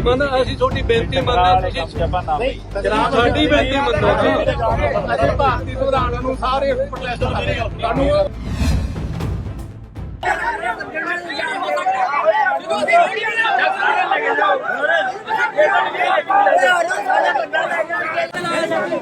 ਮੰਨ ਅਸੀਂ ਤੁਹਾਡੀ ਬੇਨਤੀ ਮੰਨਦੇ ਤੁਸੀਂ ਸਾਡੀ ਬੇਨਤੀ ਮੰਨੋ ਜੀ। ਅਸੀਂ ਭਾਰਤੀ ਸੰਵਿਧਾਨ ਨੂੰ ਸਾਰੇ ਪ੍ਰੋਟੈਸਟ ਕਰ ਰਹੇ ਹਾਂ। ਸਾਨੂੰ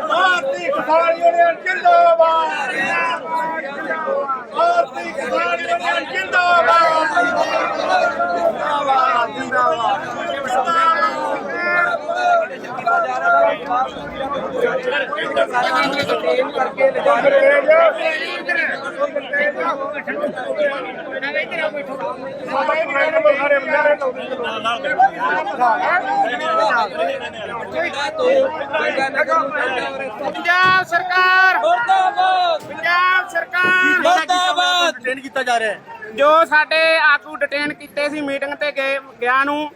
ਭਾਰਤੀ ਕਿਸਾਨ ਯੂਨੀਅਨ ਜਿੰਦਾਬਾਦ ਭਾਰਤੀ ਕਿਸਾਨ ਯੂਨੀਅਨ ਜਿੰਦਾਬਾਦ ਪੰਜਾਬ ਸਰਕਾਰ। ਮੁਰਦਾਬਾਦ ਪੰਜਾਬ ਸਰਕਾਰ। ਮੁਰਦਾਬਾਦ। ਟ੍ਰੇਨ ਕੀਤਾ ਜਾ ਰਿਹਾ ਹੈ। ਜੋ ਸਾਡੇ ਆਗੂ ਡਿਟੇਨ ਕੀਤੇ ਸੀ ਮੀਟਿੰਗ ਤੇ ਗਏ ਗਿਆ ਨੂੰ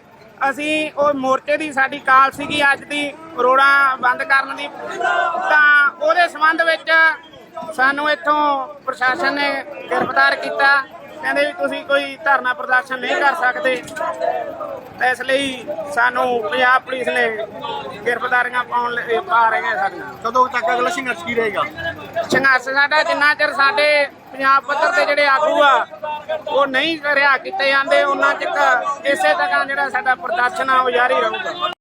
ਅਸੀਂ ਉਹ ਮੋਰਚੇ ਦੀ ਸਾਡੀ ਕਾਲ ਸੀਗੀ ਅੱਜ ਦੀ ਰੋੜਾਂ ਬੰਦ ਕਰਨ ਦੀ। ਤਾਂ ਉਹਦੇ ਸੰਬੰਧ ਵਿੱਚ ਸਾਨੂੰ ਇੱਥੋਂ ਪ੍ਰਸ਼ਾਸਨ ਨੇ ਗ੍ਰਿਫਤਾਰ ਕੀਤਾ। ਕਹਿੰਦੇ ਵੀ ਤੁਸੀਂ ਕੋਈ ਧਰਨਾ ਪ੍ਰਦਰਸ਼ਨ ਨਹੀਂ ਕਰ ਸਕਦੇ। ਤਾਂ ਇਸ ਲਈ ਸਾਨੂੰ ਪੰਜਾਬ ਪੁਲਿਸ ਨੇ ਗ੍ਰਿਫਤਾਰੀਆਂ ਪਾਉਣ ਲਈ ਪਾ ਰਹੀਆਂ ਸਾਡੀਆਂ ਕਦੋਂ ਤੱਕ ਅਗਲਾ ਸੰਘਰਸ਼ ਕੀ ਰਹੇਗਾ? ਸੰਘਰਸ਼ ਸਾਡਾ ਜਿੰਨਾ ਚਿਰ ਸਾਡੇ ਪੰਜਾਬ ਪੱਧਰ ਦੇ ਜਿਹੜੇ ਆਗੂ ਆ ਉਹ ਨਹੀਂ ਰਿਹਾ ਕੀਤੇ ਜਾਂਦੇ ਉਹਨਾਂ ਚਿਰ ਇਸੇ ਤਰ੍ਹਾਂ ਜਿਹੜਾ ਸਾਡਾ ਪ੍ਰਦਰਸ਼ਨ ਆ ਉਹ ਜਾਰੀ ਰਹੂਗਾ।